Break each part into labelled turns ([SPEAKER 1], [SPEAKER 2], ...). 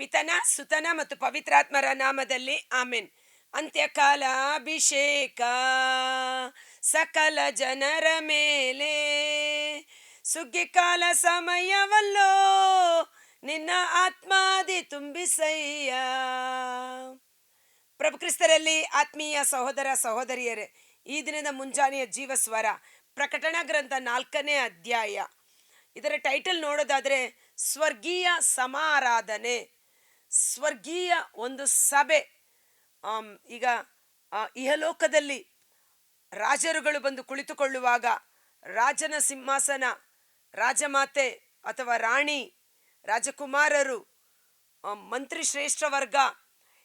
[SPEAKER 1] ಪಿತನ, ಸುತನ ಮತ್ತು ಪವಿತ್ರಾತ್ಮರ ನಾಮದಲ್ಲಿ ಆಮೆನ್. ಅಂತ್ಯಕಾಲ ಅಭಿಷೇಕ. ಸಕಲ ಜನರ ಮೇಲೆ ಸುಗ್ಗಿ ಕಾಲ ಸಮಯವಲ್ಲೋ, ನಿನ್ನ ಆತ್ಮಾದಿ ತುಂಬಿಸಯ್ಯ. ಪ್ರಭು ಕ್ರಿಸ್ತರಲ್ಲಿ ಆತ್ಮೀಯ ಸಹೋದರ ಸಹೋದರಿಯರೇ, ಈ ದಿನದ ಮುಂಜಾನೆಯ ಜೀವಸ್ವರ, ಪ್ರಕಟಣಾ ಗ್ರಂಥ ನಾಲ್ಕನೇ ಅಧ್ಯಾಯ. ಇದರ ಟೈಟಲ್ ನೋಡೋದಾದ್ರೆ, ಸ್ವರ್ಗೀಯ ಸಮಾರಾಧನೆ. ಸ್ವರ್ಗೀಯ ಒಂದು ಸಭೆ. ಈಗ ಇಹಲೋಕದಲ್ಲಿ ರಾಜರುಗಳು ಬಂದು ಕುಳಿತುಕೊಳ್ಳುವಾಗ ರಾಜನ ಸಿಂಹಾಸನ, ರಾಜಮಾತೆ ಅಥವಾ ರಾಣಿ, ರಾಜಕುಮಾರರು ಮಂತ್ರಿ ಶ್ರೇಷ್ಠ ವರ್ಗ,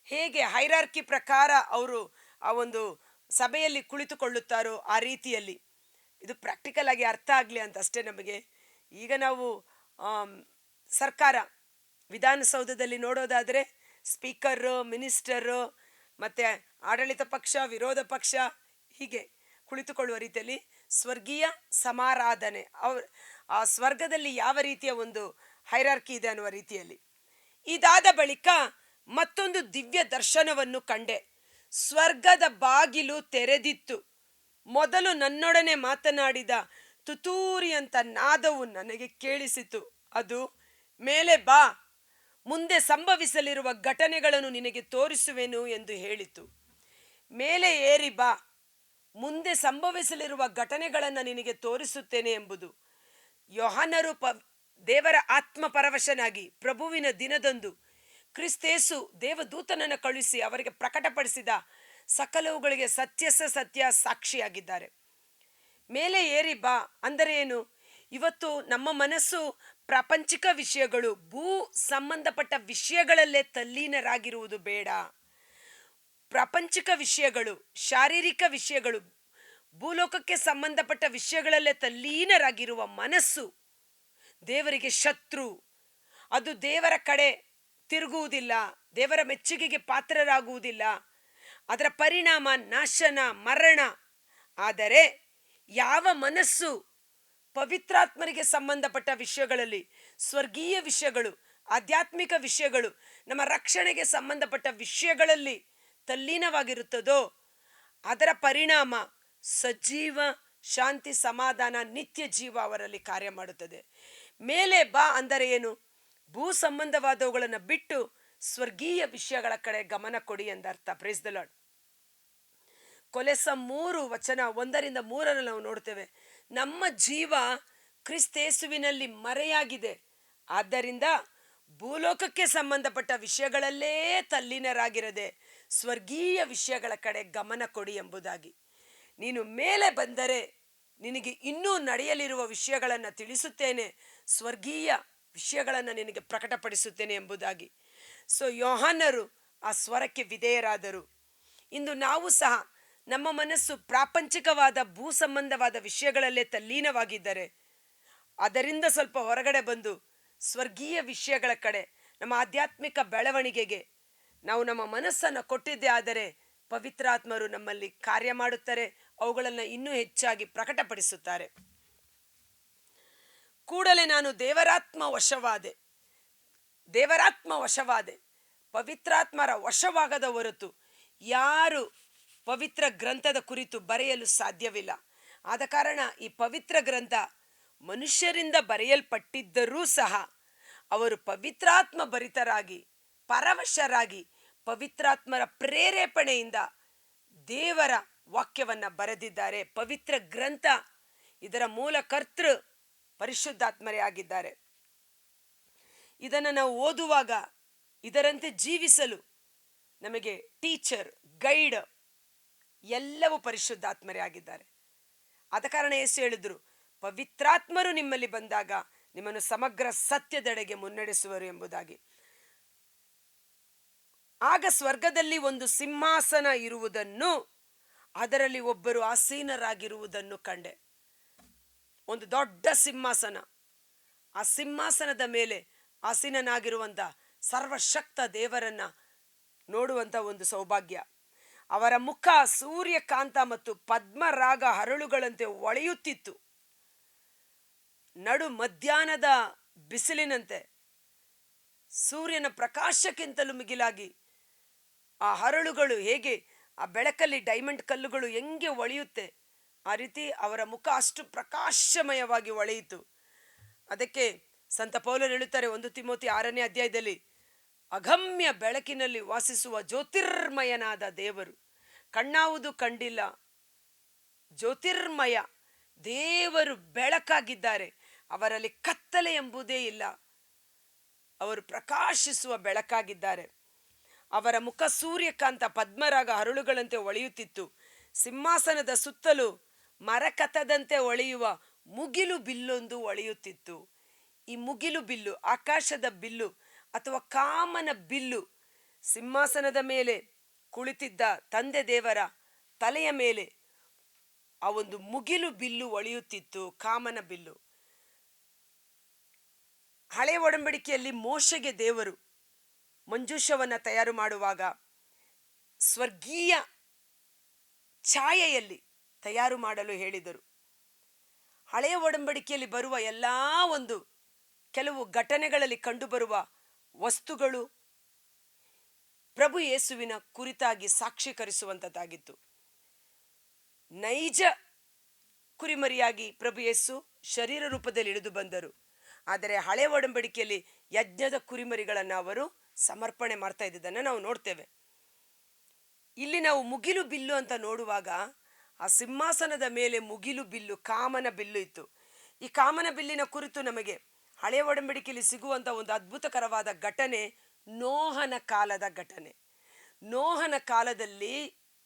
[SPEAKER 1] ಹೇಗೆ ಹೈರಾರ್ಕಿ ಪ್ರಕಾರ ಅವರು ಆ ಒಂದು ಸಭೆಯಲ್ಲಿ ಕುಳಿತುಕೊಳ್ಳುತ್ತಾರೋ ಆ ರೀತಿಯಲ್ಲಿ. ಇದು ಪ್ರಾಕ್ಟಿಕಲ್ ಆಗಿ ಅರ್ಥ ಆಗಲಿ ಅಂತ ಅಷ್ಟೇ ನಮಗೆ. ಈಗ ನಾವು ಸರ್ಕಾರ ವಿಧಾನಸೌಧದಲ್ಲಿ ನೋಡೋದಾದರೆ ಸ್ಪೀಕರು, ಮಿನಿಸ್ಟರು, ಮತ್ತು ಆಡಳಿತ ಪಕ್ಷ, ವಿರೋಧ ಪಕ್ಷ ಹೀಗೆ ಕುಳಿತುಕೊಳ್ಳುವ ರೀತಿಯಲ್ಲಿ ಸ್ವರ್ಗೀಯ ಸಮಾರಾಧನೆ. ಅವ್ರ, ಆ ಸ್ವರ್ಗದಲ್ಲಿ ಯಾವ ರೀತಿಯ ಒಂದು ಹೈರಾರ್ಕಿ ಇದೆ ಅನ್ನುವ ರೀತಿಯಲ್ಲಿ. ಇದಾದ ಬಳಿಕ ಮತ್ತೊಂದು ದಿವ್ಯ ದರ್ಶನವನ್ನು ಕಂಡೆ. ಸ್ವರ್ಗದ ಬಾಗಿಲು ತೆರೆದಿತ್ತು. ಮೊದಲು ನನ್ನೊಡನೆ ಮಾತನಾಡಿದ ತುತೂರಿ ಅಂತ ನಾದವು ನನಗೆ ಕೇಳಿಸಿತು. ಅದು, ಮೇಲೆ ಬಾ ಮುಂದೆ ಸಂಭವಿಸಲಿರುವ ಘಟನೆಗಳನ್ನು ನಿನಗೆ ತೋರಿಸುವೆನು ಎಂದು ಹೇಳಿತು. ಮೇಲೆ ಏರಿ ಬಾ. ಮುಂದೆ ಸಂಭವಿಸಲಿರುವ ಘಟನೆಗಳನ್ನು ನಿನಗೆ ತೋರಿಸುತ್ತೇನೆ ಎಂಬುದು. ಯೋಹಾನರು ದೇವರ ಆತ್ಮ ಪರವಶನಾಗಿ ಪ್ರಭುವಿನ ದಿನದಂದು ಕ್ರಿಸ್ತೇಸು ದೇವದೂತನನ್ನು ಕಳುಹಿಸಿ ಅವರಿಗೆ ಪ್ರಕಟಪಡಿಸಿದ ಸಕಲವುಗಳಿಗೆ ಸತ್ಯಸ ಸತ್ಯ ಸಾಕ್ಷಿಯಾಗಿದ್ದಾರೆ. ಮೇಲೆ ಏರಿ ಬಾ. ಅಂದರೆ ಏನು? ಇವತ್ತು ನಮ್ಮ ಮನಸ್ಸು ಪ್ರಾಪಂಚಿಕ ವಿಷಯಗಳು ಭೂ ಸಂಬಂಧಪಟ್ಟ ವಿಷಯಗಳಲ್ಲೇ ತಲ್ಲೀನರಾಗಿರುವುದು ಬೇಡ. ಪ್ರಾಪಂಚಿಕ ವಿಷಯಗಳು, ಶಾರೀರಿಕ ವಿಷಯಗಳು, ಭೂಲೋಕಕ್ಕೆ ಸಂಬಂಧಪಟ್ಟ ವಿಷಯಗಳಲ್ಲೇ ತಲ್ಲೀನರಾಗಿರುವ ಮನಸ್ಸು ದೇವರಿಗೆ ಶತ್ರು. ಅದು ದೇವರ ಕಡೆ ತಿರುಗುವುದಿಲ್ಲ, ದೇವರ ಮೆಚ್ಚುಗೆಗೆ ಪಾತ್ರರಾಗುವುದಿಲ್ಲ. ಅದರ ಪರಿಣಾಮ ನಾಶನ, ಮರಣ. ಆದರೆ ಯಾವ ಮನಸ್ಸು ಪವಿತ್ರಾತ್ಮರಿಗೆ ಸಂಬಂಧಪಟ್ಟ ವಿಷಯಗಳಲ್ಲಿ, ಸ್ವರ್ಗೀಯ ವಿಷಯಗಳು, ಆಧ್ಯಾತ್ಮಿಕ ವಿಷಯಗಳು, ನಮ್ಮ ರಕ್ಷಣೆಗೆ ಸಂಬಂಧಪಟ್ಟ ವಿಷಯಗಳಲ್ಲಿ ತಲ್ಲೀನವಾಗಿರುತ್ತದೋ, ಅದರ ಪರಿಣಾಮ ಸಜೀವ ಶಾಂತಿ ಸಮಾಧಾನ ನಿತ್ಯ ಜೀವ ಅವರಲ್ಲಿ ಕಾರ್ಯ ಮಾಡುತ್ತದೆ. ಮೇಲೆ ಬಾ ಅಂದರೆ ಏನು? ಭೂ ಸಂಬಂಧವಾದವುಗಳನ್ನು ಬಿಟ್ಟು ಸ್ವರ್ಗೀಯ ವಿಷಯಗಳ ಕಡೆ ಗಮನ ಕೊಡಿ ಎಂದರ್ಥ. ಪ್ರೇಸ್ ದ ಲಾರ್ಡ್ ಕೊಲೆಸ ಮೂರು, ವಚನ ಒಂದರಿಂದ ಮೂರನ್ನು ನಾವು ನೋಡ್ತೇವೆ. ನಮ್ಮ ಜೀವ ಕ್ರಿಸ್ತೇಸುವಿನಲ್ಲಿ ಮರೆಯಾಗಿದೆ. ಆದ್ದರಿಂದ ಭೂಲೋಕಕ್ಕೆ ಸಂಬಂಧಪಟ್ಟ ವಿಷಯಗಳಲ್ಲೇ ತಲ್ಲೀನರಾಗಿರದೆ ಸ್ವರ್ಗೀಯ ವಿಷಯಗಳ ಕಡೆ ಗಮನ ಕೊಡಿ ಎಂಬುದಾಗಿ. ನೀನು ಮೇಲೆ ಬಂದರೆ ನಿನಗೆ ಇನ್ನೂ ನಡೆಯಲಿರುವ ವಿಷಯಗಳನ್ನು ತಿಳಿಸುತ್ತೇನೆ, ಸ್ವರ್ಗೀಯ ವಿಷಯಗಳನ್ನು ನಿನಗೆ ಪ್ರಕಟಪಡಿಸುತ್ತೇನೆ ಎಂಬುದಾಗಿ. ಸೊ ಯೋಹಾನರು ಆ ಸ್ವರಕ್ಕೆ ವಿಧೇಯರಾದರು. ಇಂದು ನಾವು ಸಹ ನಮ್ಮ ಮನಸ್ಸು ಪ್ರಾಪಂಚಿಕವಾದ ಭೂ ಸಂಬಂಧವಾದ ವಿಷಯಗಳಲ್ಲೇ ತಲ್ಲೀನವಾಗಿದ್ದರೆ, ಅದರಿಂದ ಸ್ವಲ್ಪ ಹೊರಗಡೆ ಬಂದು ಸ್ವರ್ಗೀಯ ವಿಷಯಗಳ ಕಡೆ, ನಮ್ಮ ಆಧ್ಯಾತ್ಮಿಕ ಬೆಳವಣಿಗೆಗೆ ನಾವು ನಮ್ಮ ಮನಸ್ಸನ್ನು ಕೊಟ್ಟಿದ್ದೇ ಆದರೆ ಪವಿತ್ರಾತ್ಮರು ನಮ್ಮಲ್ಲಿ ಕಾರ್ಯ ಮಾಡುತ್ತಾರೆ, ಅವುಗಳನ್ನು ಇನ್ನೂ ಹೆಚ್ಚಾಗಿ ಪ್ರಕಟಪಡಿಸುತ್ತಾರೆ. ಕೂಡಲೇ ನಾನು ದೇವರಾತ್ಮ ವಶವಾದೆ ದೇವರಾತ್ಮ ವಶವಾದೆ, ಪವಿತ್ರಾತ್ಮರ ವಶವಾಗದ ಹೊರತು ಯಾರು ಪವಿತ್ರ ಗ್ರಂಥದ ಕುರಿತು ಬರೆಯಲು ಸಾಧ್ಯವಿಲ್ಲ. ಆದ ಕಾರಣ ಈ ಪವಿತ್ರ ಗ್ರಂಥ ಮನುಷ್ಯರಿಂದ ಬರೆಯಲ್ಪಟ್ಟಿದ್ದರೂ ಸಹ ಅವರು ಪವಿತ್ರಾತ್ಮ ಭರಿತರಾಗಿ, ಪರವಶರಾಗಿ, ಪವಿತ್ರಾತ್ಮರ ಪ್ರೇರೇಪಣೆಯಿಂದ ದೇವರ ವಾಕ್ಯವನ್ನ ಬರೆದಿದ್ದಾರೆ. ಪವಿತ್ರ ಗ್ರಂಥ ಇದರ ಮೂಲ ಕರ್ತೃ ಪರಿಶುದ್ಧಾತ್ಮರೇ ಆಗಿದ್ದಾರೆ. ಇದನ್ನು ನಾವು ಓದುವಾಗ ಇದರಂತೆ ಜೀವಿಸಲು ನಮಗೆ ಟೀಚರ್, ಗೈಡ್ ಎಲ್ಲವೂ ಪರಿಶುದ್ಧಾತ್ಮರೇ ಆಗಿದ್ದಾರೆ ಆದ ಕಾರಣ ಯೇಸು ಹೇಳಿದ್ರು, ಪವಿತ್ರಾತ್ಮರು ನಿಮ್ಮಲ್ಲಿ ಬಂದಾಗ ನಿಮ್ಮನ್ನು ಸಮಗ್ರ ಸತ್ಯದೆಡೆಗೆ ಮುನ್ನಡೆಸುವರು ಎಂಬುದಾಗಿ. ಆಗ ಸ್ವರ್ಗದಲ್ಲಿ ಒಂದು ಸಿಂಹಾಸನ ಇರುವುದನ್ನು, ಅದರಲ್ಲಿ ಒಬ್ಬರು ಆಸೀನರಾಗಿರುವುದನ್ನು ಕಂಡೆ. ಒಂದು ದೊಡ್ಡ ಸಿಂಹಾಸನ. ಆ ಸಿಂಹಾಸನದ ಮೇಲೆ ಆಸೀನನಾಗಿರುವಂಥ ಸರ್ವಶಕ್ತ ದೇವರನ್ನ ನೋಡುವಂಥ ಒಂದು ಸೌಭಾಗ್ಯ. ಅವರ ಮುಖ ಸೂರ್ಯಕಾಂತ ಮತ್ತು ಪದ್ಮರಾಗ ಹರಳುಗಳಂತೆ ಒಳೆಯುತ್ತಿತ್ತು. ನಡು ಮಧ್ಯಾಹ್ನದ ಬಿಸಿಲಿನಂತೆ ಸೂರ್ಯನ ಪ್ರಕಾಶಕ್ಕಿಂತಲೂ ಮಿಗಿಲಾಗಿ ಆ ಹರಳುಗಳು ಹೇಗೆ, ಆ ಬೆಳಕಲ್ಲಿ ಡೈಮಂಡ್ ಕಲ್ಲುಗಳು ಹೆಂಗೆ ಒಳೆಯುತ್ತೆ, ಆ ರೀತಿ ಅವರ ಮುಖ ಅಷ್ಟು ಪ್ರಕಾಶಮಯವಾಗಿ ಒಳೆಯಿತು. ಅದಕ್ಕೆ ಸಂತ ಪೌಲರು ಹೇಳುತ್ತಾರೆ ಒಂದು ತಿಮೋತಿ ಆರನೇ ಅಧ್ಯಾಯದಲ್ಲಿ ಅಗಮ್ಯ ಬೆಳಕಿನಲ್ಲಿ ವಾಸಿಸುವ ಜ್ಯೋತಿರ್ಮಯನಾದ ದೇವರು. ಕಣ್ಣಾವುದು ಕಂಡಿಲ್ಲ. ಜ್ಯೋತಿರ್ಮಯ ದೇವರು ಬೆಳಕಾಗಿದ್ದಾರೆ. ಅವರಲ್ಲಿ ಕತ್ತಲೆ ಎಂಬುದೇ ಇಲ್ಲ. ಅವರು ಪ್ರಕಾಶಿಸುವ ಬೆಳಕಾಗಿದ್ದಾರೆ. ಅವರ ಮುಖ ಸೂರ್ಯಕಾಂತ ಪದ್ಮರಾಗ ಹರಳುಗಳಂತೆ ಒಳೆಯುತ್ತಿತ್ತು. ಸಿಂಹಾಸನದ ಸುತ್ತಲೂ ಮರಕತದಂತೆ ಒಳೆಯುವ ಮುಗಿಲು ಬಿಲ್ಲೊಂದು ಒಳೆಯುತ್ತಿತ್ತು. ಈ ಮುಗಿಲು ಬಿಲ್ಲು, ಆಕಾಶದ ಬಿಲ್ಲು ಅಥವಾ ಕಾಮನ ಬಿಲ್ಲು ಸಿಂಹಾಸನದ ಮೇಲೆ ಕುಳಿತಿದ್ದ ತಂದೆ ದೇವರ ತಲೆಯ ಮೇಲೆ ಆ ಒಂದು ಮುಗಿಲು ಬಿಲ್ಲು ಒಳೆಯುತ್ತಿತ್ತು, ಕಾಮನ ಬಿಲ್ಲು. ಹಳೆ ಒಡಂಬಡಿಕೆಯಲ್ಲಿ ಮೋಶೆಗೆ ದೇವರು ಮಂಜೂಷವನ್ನ ತಯಾರು ಮಾಡುವಾಗ ಸ್ವರ್ಗೀಯ ಛಾಯೆಯಲ್ಲಿ ತಯಾರು ಮಾಡಲು ಹೇಳಿದರು. ಹಳೆಯ ಒಡಂಬಡಿಕೆಯಲ್ಲಿ ಬರುವ ಎಲ್ಲ ಒಂದು ಕೆಲವು ಘಟನೆಗಳಲ್ಲಿ ಕಂಡುಬರುವ ವಸ್ತುಗಳು ಪ್ರಭು ಯೇಸುವಿನ ಕುರಿತಾಗಿ ಸಾಕ್ಷೀಕರಿಸುವಂಥದ್ದಾಗಿತ್ತು ನೈಜ ಕುರಿಮರಿಯಾಗಿ ಪ್ರಭು ಯೇಸು ಶರೀರ ರೂಪದಲ್ಲಿ ಇಳಿದು ಬಂದರು. ಆದರೆ ಹಳೆ ಒಡಂಬಡಿಕೆಯಲ್ಲಿ ಯಜ್ಞದ ಕುರಿಮರಿಗಳನ್ನು ಅವರು ಸಮರ್ಪಣೆ ಮಾಡ್ತಾ ಇದ್ದಿದ್ದನ್ನು ನಾವು ನೋಡ್ತೇವೆ. ಇಲ್ಲಿ ನಾವು ಮುಗಿಲು ಬಿಲ್ಲು ಅಂತ ನೋಡುವಾಗ ಆ ಸಿಂಹಾಸನದ ಮೇಲೆ ಮುಗಿಲು ಬಿಲ್ಲು, ಕಾಮನ ಬಿಲ್ಲು ಇತ್ತು. ಈ ಕಾಮನ ಬಿಲ್ಲಿನ ಕುರಿತು ನಮಗೆ ಹಳೆಯ ಒಡಂಬಡಿಕೆಯಲ್ಲಿ ಸಿಗುವಂಥ ಒಂದು ಅದ್ಭುತಕರವಾದ ಘಟನೆ ನೋಹನ ಕಾಲದ ಘಟನೆ. ನೋಹನ ಕಾಲದಲ್ಲಿ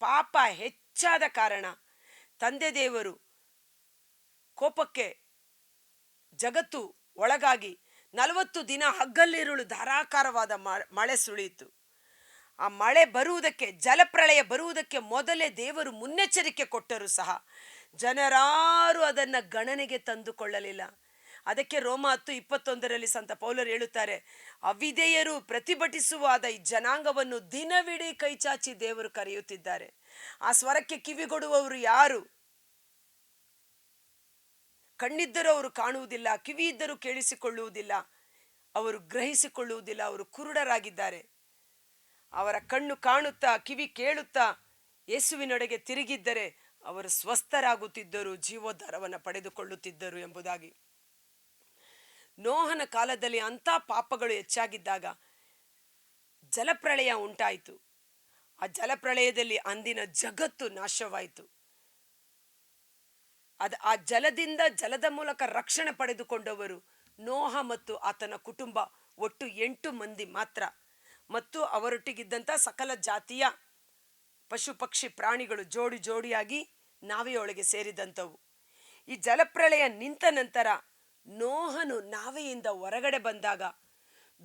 [SPEAKER 1] ಪಾಪ ಹೆಚ್ಚಾದ ಕಾರಣ ತಂದೆ ದೇವರು ಕೋಪಕ್ಕೆ ಜಗತ್ತು ಒಳಗಾಗಿ ನಲವತ್ತು ದಿನ ಹಗ್ಗಲ್ಲಿರುಳು ಧಾರಾಕಾರವಾದ ಮಳೆ ಸುಳಿಯಿತು. ಆ ಮಳೆ ಬರುವುದಕ್ಕೆ, ಜಲಪ್ರಳಯ ಬರುವುದಕ್ಕೆ ಮೊದಲೇ ದೇವರು ಮುನ್ನೆಚ್ಚರಿಕೆ ಕೊಟ್ಟರು ಸಹ ಜನರಾರು ಅದನ್ನು ಗಣನೆಗೆ ತಂದುಕೊಳ್ಳಲಿಲ್ಲ. ಅದಕ್ಕೆ ರೋಮ ಹತ್ತು ಇಪ್ಪತ್ತೊಂದರಲ್ಲಿ ಸಂತ ಪೌಲರು ಹೇಳುತ್ತಾರೆ, ಅವಿಧೇಯರು ಪ್ರತಿಭಟಿಸುವಾದ ಈ ಜನಾಂಗವನ್ನು ದಿನವಿಡೀ ಕೈಚಾಚಿ ದೇವರು ಕರೆಯುತ್ತಿದ್ದಾರೆ. ಆ ಸ್ವರಕ್ಕೆ ಕಿವಿಗೊಡುವವರು ಯಾರು? ಕಣ್ಣಿದ್ದರೂ ಅವರು ಕಾಣುವುದಿಲ್ಲ ಕಿವಿ ಇದ್ದರೂ ಕೇಳಿಸಿಕೊಳ್ಳುವುದಿಲ್ಲ, ಅವರು ಗ್ರಹಿಸಿಕೊಳ್ಳುವುದಿಲ್ಲ, ಅವರು ಕುರುಡರಾಗಿದ್ದಾರೆ. ಅವರ ಕಣ್ಣು ಕಾಣುತ್ತಾ, ಕಿವಿ ಕೇಳುತ್ತಾ ಯೇಸುವಿನೊಡೆಗೆ ತಿರುಗಿದ್ದರೆ ಅವರು ಸ್ವಸ್ಥರಾಗುತ್ತಿದ್ದರು, ಜೀವೋದ್ಧಾರವನ್ನು ಪಡೆದುಕೊಳ್ಳುತ್ತಿದ್ದರು ಎಂಬುದಾಗಿ. ನೋಹನ ಕಾಲದಲ್ಲಿ ಅಂಥ ಪಾಪಗಳು ಹೆಚ್ಚಾಗಿದ್ದಾಗ ಜಲಪ್ರಳಯ ಉಂಟಾಯಿತು. ಆ ಜಲಪ್ರಳಯದಲ್ಲಿ ಅಂದಿನ ಜಗತ್ತು ನಾಶವಾಯಿತು. ಅದ ಆ ಜಲದಿಂದ ಜಲದ ಮೂಲಕ ರಕ್ಷಣೆ ಪಡೆದುಕೊಂಡವರು ನೋಹ ಮತ್ತು ಆತನ ಕುಟುಂಬ ಒಟ್ಟು ಎಂಟು ಮಂದಿ ಮಾತ್ರ. ಮತ್ತು ಅವರೊಟ್ಟಿಗಿದ್ದಂಥ ಸಕಲ ಜಾತಿಯ ಪಶು ಪಕ್ಷಿ ಪ್ರಾಣಿಗಳು ಜೋಡಿ ಜೋಡಿಯಾಗಿ ನಾವೆಯೊಳಗೆ ಸೇರಿದಂಥವು. ಈ ಜಲಪ್ರಳಯ ನಿಂತ ನಂತರ ನೋಹನು ನಾವೆಯಿಂದ ಹೊರಗಡೆ ಬಂದಾಗ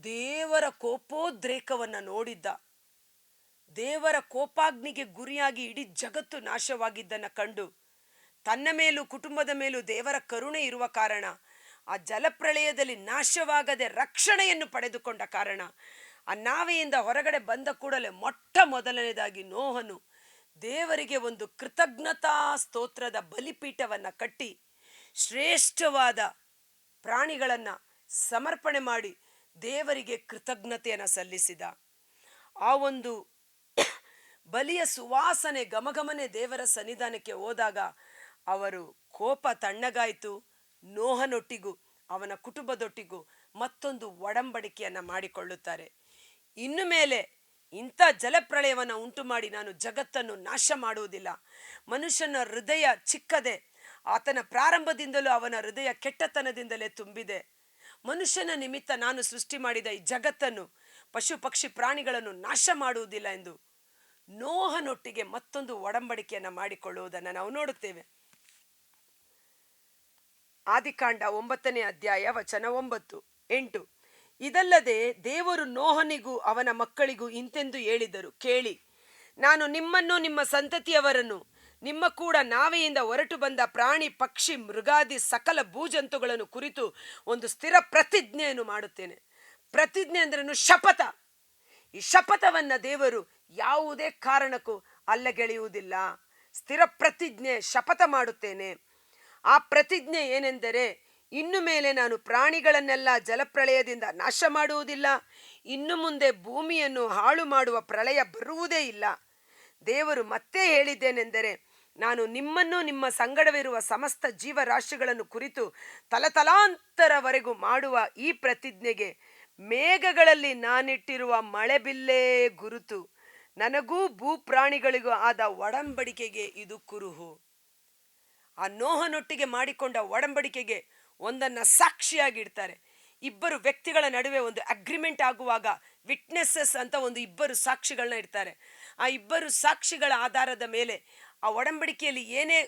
[SPEAKER 1] ದೇವರ ಕೋಪೋದ್ರೇಕವನ್ನು ನೋಡಿದ್ದ. ದೇವರ ಕೋಪಾಗ್ನಿಗೆ ಗುರಿಯಾಗಿ ಇಡೀ ಜಗತ್ತು ನಾಶವಾಗಿದ್ದನ್ನು ಕಂಡು ತನ್ನ ಮೇಲೂ ಕುಟುಂಬದ ಮೇಲೂ ದೇವರ ಕರುಣೆ ಇರುವ ಕಾರಣ ಆ ಜಲಪ್ರಳಯದಲ್ಲಿ ನಾಶವಾಗದೆ ರಕ್ಷಣೆಯನ್ನು ಪಡೆದುಕೊಂಡ ಕಾರಣ ಆ ನಾವೆಯಿಂದ ಹೊರಗಡೆ ಬಂದ ಕೂಡಲೇ ಮೊಟ್ಟ ಮೊದಲನೇದಾಗಿ ನೋಹನು ದೇವರಿಗೆ ಒಂದು ಕೃತಜ್ಞತಾ ಸ್ತೋತ್ರದ ಬಲಿಪೀಠವನ್ನು ಕಟ್ಟಿ ಶ್ರೇಷ್ಠವಾದ ಪ್ರಾಣಿಗಳನ್ನು ಸಮರ್ಪಣೆ ಮಾಡಿ ದೇವರಿಗೆ ಕೃತಜ್ಞತೆಯನ್ನು ಸಲ್ಲಿಸಿದ. ಆ ಒಂದು ಬಲಿಯ ಸುವಾಸನೆ ಗಮಗಮನೆ ದೇವರ ಸನ್ನಿಧಾನಕ್ಕೆ ಹೋದಾಗ ಅವರು ಕೋಪ ತಣ್ಣಗಾಯಿತು. ನೋಹನೊಟ್ಟಿಗೂ, ಅವನ ಕುಟುಂಬದೊಟ್ಟಿಗೂ ಮತ್ತೊಂದು ಒಡಂಬಡಿಕೆಯನ್ನು ಮಾಡಿಕೊಳ್ಳುತ್ತಾರೆ. ಇನ್ನು ಮೇಲೆ ಇಂಥ ಜಲಪ್ರಳಯವನ್ನು ಉಂಟು ಮಾಡಿ ನಾನು ಜಗತ್ತನ್ನು ನಾಶ ಮಾಡುವುದಿಲ್ಲ. ಮನುಷ್ಯನ ಹೃದಯ ಚಿಕ್ಕದೆ ಆತನ ಪ್ರಾರಂಭದಿಂದಲೂ ಅವನ ಹೃದಯ ಕೆಟ್ಟತನದಿಂದಲೇ ತುಂಬಿದೆ. ಮನುಷ್ಯನ ನಿಮಿತ್ತ ನಾನು ಸೃಷ್ಟಿ ಮಾಡಿದ ಈ ಜಗತ್ತನ್ನು ಪಶು ಪಕ್ಷಿ ಪ್ರಾಣಿಗಳನ್ನು ನಾಶ ಮಾಡುವುದಿಲ್ಲ ಎಂದು ನೋಹನೊಟ್ಟಿಗೆ ಮತ್ತೊಂದು ಒಡಂಬಡಿಕೆಯನ್ನು ಮಾಡಿಕೊಳ್ಳುವುದನ್ನು ನಾವು ನೋಡುತ್ತೇವೆ. ಆದಿಕಾಂಡ ಒಂಬತ್ತನೇ ಅಧ್ಯಾಯ ವಚನ ಒಂಬತ್ತು, ಎಂಟು. ಇದಲ್ಲದೆ ದೇವರು ನೋಹನಿಗೂ ಅವನ ಮಕ್ಕಳಿಗೂ ಇಂತೆಂದು ಹೇಳಿದರು, ಕೇಳಿ, ನಾನು ನಿಮ್ಮನ್ನು ನಿಮ್ಮ ಸಂತತಿಯವರನ್ನು ನಿಮ್ಮ ಕೂಡ ನಾವೆಯಿಂದ ಹೊರಟು ಬಂದ ಪ್ರಾಣಿ, ಪಕ್ಷಿ, ಮೃಗಾದಿ ಸಕಲ ಭೂಜಂತುಗಳನ್ನು ಕುರಿತು ಒಂದು ಸ್ಥಿರ ಪ್ರತಿಜ್ಞೆಯನ್ನು ಮಾಡುತ್ತೇನೆ. ಪ್ರತಿಜ್ಞೆ ಅಂದ್ರೇನು? ಶಪಥ. ಈ ಶಪಥವನ್ನ ದೇವರು ಯಾವುದೇ ಕಾರಣಕ್ಕೂ ಅಲ್ಲಗೆಳೆಯುವುದಿಲ್ಲ. ಸ್ಥಿರ ಪ್ರತಿಜ್ಞೆ, ಶಪಥ ಮಾಡುತ್ತೇನೆ. ಆ ಪ್ರತಿಜ್ಞೆ ಏನೆಂದರೆ, ಇನ್ನು ಮೇಲೆ ನಾನು ಪ್ರಾಣಿಗಳನ್ನೆಲ್ಲ ಜಲಪ್ರಳಯದಿಂದ ನಾಶ ಮಾಡುವುದಿಲ್ಲ. ಇನ್ನು ಮುಂದೆ ಭೂಮಿಯನ್ನು ಹಾಳು ಮಾಡುವ ಪ್ರಳಯ ಬರುವುದೇ ಇಲ್ಲ. ದೇವರು ಮತ್ತೆ ಹೇಳಿದ್ದೇನೆಂದರೆ ನಾನು ನಿಮ್ಮನ್ನು ನಿಮ್ಮ ಸಂಗಡವಿರುವ ಸಮಸ್ತ ಜೀವರಾಶಿಗಳನ್ನು ಕುರಿತು ತಲತಲಾಂತರವರೆಗೂ ಮಾಡುವ ಈ ಪ್ರತಿಜ್ಞೆಗೆ ಮೇಘಗಳಲ್ಲಿ ನಾನಿಟ್ಟಿರುವ ಮಳೆಬಿಲ್ಲೇ ಗುರುತು. ನನಗೂ ಭೂಪ್ರಾಣಿಗಳಿಗೂ ಆದ ಒಡಂಬಡಿಕೆಗೆ ಇದು ಕುರುಹು. ಆ ನೋಹನೊಟ್ಟಿಗೆ ಮಾಡಿಕೊಂಡ ಒಡಂಬಡಿಕೆಗೆ ಒಂದನ್ನು ಸಾಕ್ಷಿಯಾಗಿ ಇಡ್ತಾರೆ ಇಬ್ಬರು ವ್ಯಕ್ತಿಗಳ ನಡುವೆ ಒಂದು ಅಗ್ರಿಮೆಂಟ್ ಆಗುವಾಗ ವಿಟ್ನೆಸ್ಸಸ್ ಅಂತ ಒಂದು ಇಬ್ಬರು ಸಾಕ್ಷಿಗಳನ್ನ ಇಡ್ತಾರೆ. ಆ ಇಬ್ಬರು ಸಾಕ್ಷಿಗಳ ಆಧಾರದ ಮೇಲೆ ಆ ಒಡಂಬಡಿಕೆಯಲ್ಲಿ ಏನೇ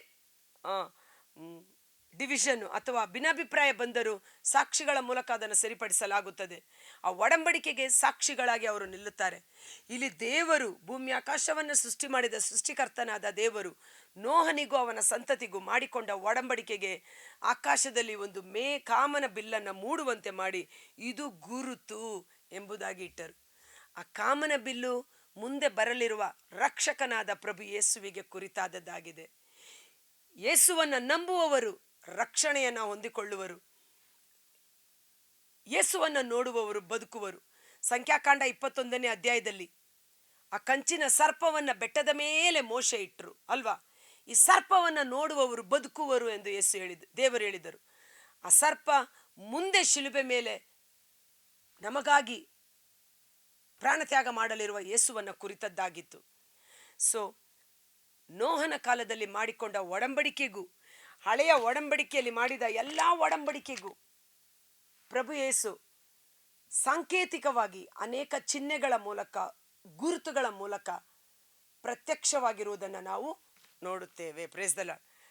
[SPEAKER 1] ಡಿವಿಷನ್ ಅಥವಾ ಭಿನ್ನಾಭಿಪ್ರಾಯ ಬಂದರೂ ಸಾಕ್ಷಿಗಳ ಮೂಲಕ ಅದನ್ನು ಸರಿಪಡಿಸಲಾಗುತ್ತದೆ. ಆ ಒಡಂಬಡಿಕೆಗೆ ಸಾಕ್ಷಿಗಳಾಗಿ ಅವರು ನಿಲ್ಲುತ್ತಾರೆ. ಇಲ್ಲಿ ದೇವರು, ಭೂಮಿ ಆಕಾಶವನ್ನು ಸೃಷ್ಟಿ ಮಾಡಿದ ಸೃಷ್ಟಿಕರ್ತನಾದ ದೇವರು ನೋಹನಿಗೂ ಅವನ ಸಂತತಿಗೂ ಮಾಡಿಕೊಂಡ ಒಡಂಬಡಿಕೆಗೆ ಆಕಾಶದಲ್ಲಿ ಒಂದು ಮೇ ಕಾಮನ ಬಿಲ್ಲನ್ನು ಮೂಡುವಂತೆ ಮಾಡಿ ಇದು ಗುರುತು ಎಂಬುದಾಗಿ ಇಟ್ಟರು. ಆ ಕಾಮನ ಬಿಲ್ಲು ಮುಂದೆ ಬರಲಿರುವ ರಕ್ಷಕನಾದ ಪ್ರಭು ಯೇಸುವಿಗೆ ಕುರಿತಾದದ್ದಾಗಿದೆ. ಯೇಸುವನ್ನು ನಂಬುವವರು, ರಕ್ಷಣೆಯನ್ನು ಹೊಂದಿಕೊಳ್ಳುವರು. ಯೇಸುವನ್ನು ನೋಡುವವರು, ಬದುಕುವರು. ಸಂಖ್ಯಾಕಾಂಡ ಇಪ್ಪತ್ತೊಂದನೇ ಅಧ್ಯಾಯದಲ್ಲಿ ಆ ಕಂಚಿನ ಸರ್ಪವನ್ನು ಬೆಟ್ಟದ ಮೇಲೆ ಮೋಶ ಇಟ್ಟರು ಅಲ್ವಾ? ಈ ಸರ್ಪವನ್ನು ನೋಡುವವರು, ಬದುಕುವರು ಎಂದು ಯೇಸು ಹೇಳಿದ, ದೇವರು ಹೇಳಿದರು. ಆ ಸರ್ಪ ಮುಂದೆ ಶಿಲುಬೆ ಮೇಲೆ ನಮಗಾಗಿ ಪ್ರಾಣತ್ಯಾಗ ಮಾಡಲಿರುವ ಯೇಸುವನ್ನು ಕುರಿತದ್ದಾಗಿತ್ತು. ಸೊ ನೋಹನ ಕಾಲದಲ್ಲಿ ಮಾಡಿಕೊಂಡ ಒಡಂಬಡಿಕೆಗೂ, ಹಳೆಯ ಒಡಂಬಡಿಕೆಯಲ್ಲಿ ಮಾಡಿದ ಎಲ್ಲ ಒಡಂಬಡಿಕೆಗೂ ಪ್ರಭು ಯೇಸು ಸಾಂಕೇತಿಕವಾಗಿ ಅನೇಕ ಚಿಹ್ನೆಗಳ ಮೂಲಕ, ಗುರುತುಗಳ ಮೂಲಕ ಪ್ರತ್ಯಕ್ಷವಾಗಿರುವುದನ್ನು ನಾವು ನೋಡುತ್ತೇವೆ. ಪ್ರೇಸ್ದಲ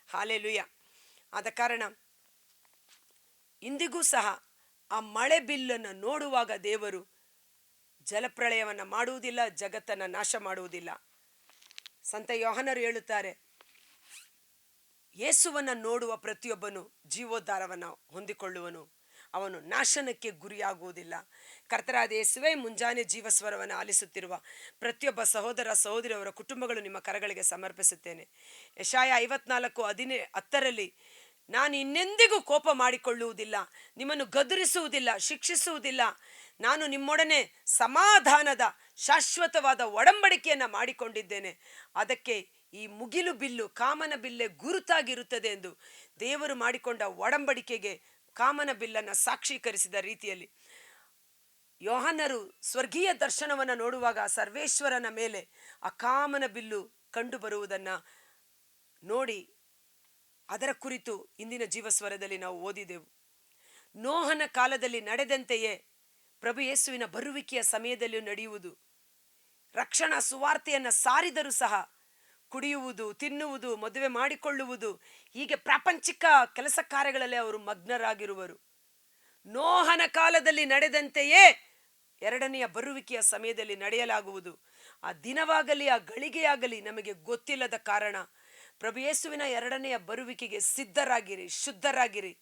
[SPEAKER 1] ಹಾಲೆ ಲುಯ್ಯ ಆದ ಕಾರಣ ಇಂದಿಗೂ ಸಹ ಆ ಮಳೆ ಬಿಲ್ಲನ್ನು ನೋಡುವಾಗ ದೇವರು ಜಲಪ್ರಳಯವನ್ನು ಮಾಡುವುದಿಲ್ಲ, ಜಗತ್ತನ್ನು ನಾಶ ಮಾಡುವುದಿಲ್ಲ. ಸಂತ ಯೋಹನರು ಹೇಳುತ್ತಾರೆ, ಯೇಸುವನ್ನು ನೋಡುವ ಪ್ರತಿಯೊಬ್ಬನು ಜೀವೋದ್ಧಾರವನ್ನು ಹೊಂದಿಕೊಳ್ಳುವನು. ಅವನು ನಾಶನಕ್ಕೆ ಗುರಿಯಾಗುವುದಿಲ್ಲ. ಕರ್ತರಾದ ಯೇಸುವೆ ಮುಂಜಾನೆ ಜೀವಸ್ವರವನ್ನು ಆಲಿಸುತ್ತಿರುವ ಪ್ರತಿಯೊಬ್ಬ ಸಹೋದರ ಸಹೋದರಿಯವರ ಕುಟುಂಬಗಳು ನಿಮ್ಮ ಕರಗಳಿಗೆ ಸಮರ್ಪಿಸುತ್ತೇನೆ. ಯಶಾಯ ಐವತ್ನಾಲ್ಕು ಹದಿನೇ, ಹತ್ತರಲ್ಲಿ, ನಾನು ಇನ್ನೆಂದಿಗೂ ಕೋಪ ಮಾಡಿಕೊಳ್ಳುವುದಿಲ್ಲ, ನಿಮ್ಮನ್ನು ಗದರಿಸುವುದಿಲ್ಲ, ಶಿಕ್ಷಿಸುವುದಿಲ್ಲ. ನಾನು ನಿಮ್ಮೊಡನೆ ಸಮಾಧಾನದ, ಶಾಶ್ವತವಾದ ಒಡಂಬಡಿಕೆಯನ್ನು ಮಾಡಿಕೊಂಡಿದ್ದೇನೆ. ಅದಕ್ಕೆ ಈ ಮುಗಿಲು ಬಿಲ್ಲು, ಕಾಮನ ಬಿಲ್ಲೆ ಗುರುತಾಗಿರುತ್ತದೆ ಎಂದು ದೇವರು ಮಾಡಿಕೊಂಡ ಒಡಂಬಡಿಕೆಗೆ ಕಾಮನ ಬಿಲ್ಲನ್ನು ಸಾಕ್ಷೀಕರಿಸಿದ ರೀತಿಯಲ್ಲಿ. ಯೋಹನರು ಸ್ವರ್ಗೀಯ ದರ್ಶನವನ್ನು ನೋಡುವಾಗ ಸರ್ವೇಶ್ವರನ ಮೇಲೆ ಆ ಕಾಮನ ಬಿಲ್ಲು ಕಂಡು ಬರುವುದನ್ನು ನೋಡಿ ಅದರ ಕುರಿತು ಇಂದಿನ ಜೀವಸ್ವರದಲ್ಲಿ ನಾವು ಓದಿದೆವು. ನೋಹನ ಕಾಲದಲ್ಲಿ ನಡೆದಂತೆಯೇ ಪ್ರಭು ಯೇಸುವಿನ ಬರುವಿಕೆಯ ಸಮಯದಲ್ಲಿ ನಡೆಯುವುದು. ರಕ್ಷಣಾ ಸುವಾರ್ತೆಯನ್ನು ಸಾರಿದರೂ ಸಹ ಕುಡಿಯುವುದು, ತಿನ್ನುವುದು, ಮದುವೆ ಮಾಡಿಕೊಳ್ಳುವುದು, ಹೀಗೆ ಪ್ರಾಪಂಚಿಕ ಕೆಲಸ ಕಾರ್ಯಗಳಲ್ಲಿ ಅವರು ಮಗ್ನರಾಗಿರುವರು. ನೋಹನ ಕಾಲದಲ್ಲಿ ನಡೆದಂತೆಯೇ ಎರಡನೆಯ ಬರುವಿಕೆಯ ಸಮಯದಲ್ಲಿ ನಡೆಯಲಾಗುವುದು. ಆ ದಿನವಾಗಲಿ, ಆ ಗಳಿಗೆಯಾಗಲಿ ನಮಗೆ ಗೊತ್ತಿಲ್ಲದ ಕಾರಣ ಪ್ರಭು ಯೇಸುವಿನ ಎರಡನೆಯ ಬರುವಿಕೆಗೆ ಸಿದ್ಧರಾಗಿರಿ, ಶುದ್ಧರಾಗಿರಿ,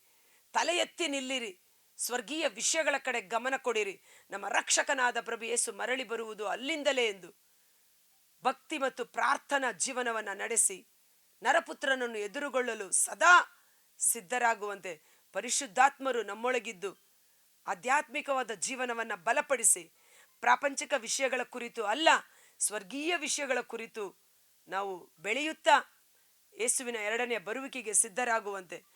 [SPEAKER 1] ತಲೆ ಎತ್ತಿ ನಿಲ್ಲಿರಿ. ಸ್ವರ್ಗೀಯ ವಿಷಯಗಳ ಕಡೆ ಗಮನ ಕೊಡಿರಿ. ನಮ್ಮ ರಕ್ಷಕನಾದ ಪ್ರಭು ಯೇಸು ಮರಳಿ ಬರುವುದು ಅಲ್ಲಿಂದಲೇ ಎಂದು. ಭಕ್ತಿ ಮತ್ತು ಪ್ರಾರ್ಥನಾ ಜೀವನವನ್ನು ನಡೆಸಿ ನರಪುತ್ರನನ್ನು ಎದುರುಗೊಳ್ಳಲು ಸದಾ ಸಿದ್ಧರಾಗುವಂತೆ ಪರಿಶುದ್ಧಾತ್ಮರು ನಮ್ಮೊಳಗಿದ್ದು ಆಧ್ಯಾತ್ಮಿಕವಾದ ಜೀವನವನ್ನು ಬಲಪಡಿಸಿ ಪ್ರಾಪಂಚಿಕ ವಿಷಯಗಳ ಕುರಿತು ಅಲ್ಲ, ಸ್ವರ್ಗೀಯ ವಿಷಯಗಳ ಕುರಿತು ನಾವು ಬೆಳೆಯುತ್ತಾ ಯೇಸುವಿನ ಎರಡನೆಯ ಬರುವಿಕೆಗೆ ಸಿದ್ಧರಾಗುವಂತೆ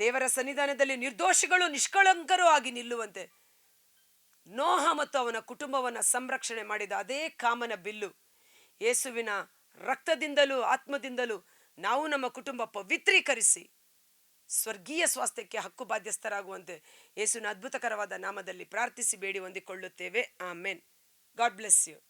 [SPEAKER 1] ದೇವರ ಸನ್ನಿಧಾನದಲ್ಲಿ ನಿರ್ದೋಷಿಗಳು ನಿಷ್ಕಳಂಕರು ಆಗಿ ನಿಲ್ಲುವಂತೆ. ನೋಹ ಮತ್ತು ಅವನ ಕುಟುಂಬವನ್ನು ಸಂರಕ್ಷಣೆ ಮಾಡಿದ ಅದೇ ಕಾಮನ ಬಿಲ್ಲು. ಯೇಸುವಿನ ರಕ್ತದಿಂದಲೂ ಆತ್ಮದಿಂದಲೂ ನಾವು ನಮ್ಮ ಕುಟುಂಬ ಪವಿತ್ರೀಕರಿಸಿ ಸ್ವರ್ಗೀಯ ಸ್ವಾಸ್ಥ್ಯಕ್ಕೆ ಹಕ್ಕು ಬಾಧ್ಯಸ್ಥರಾಗುವಂತೆ ಯೇಸುವಿನ ಅದ್ಭುತಕರವಾದ ನಾಮದಲ್ಲಿ ಪ್ರಾರ್ಥಿಸಿ ಬೇಡಿ ಹೊಂದಿಕೊಳ್ಳುತ್ತೇವೆ. ಆಮೇನ್. God bless you.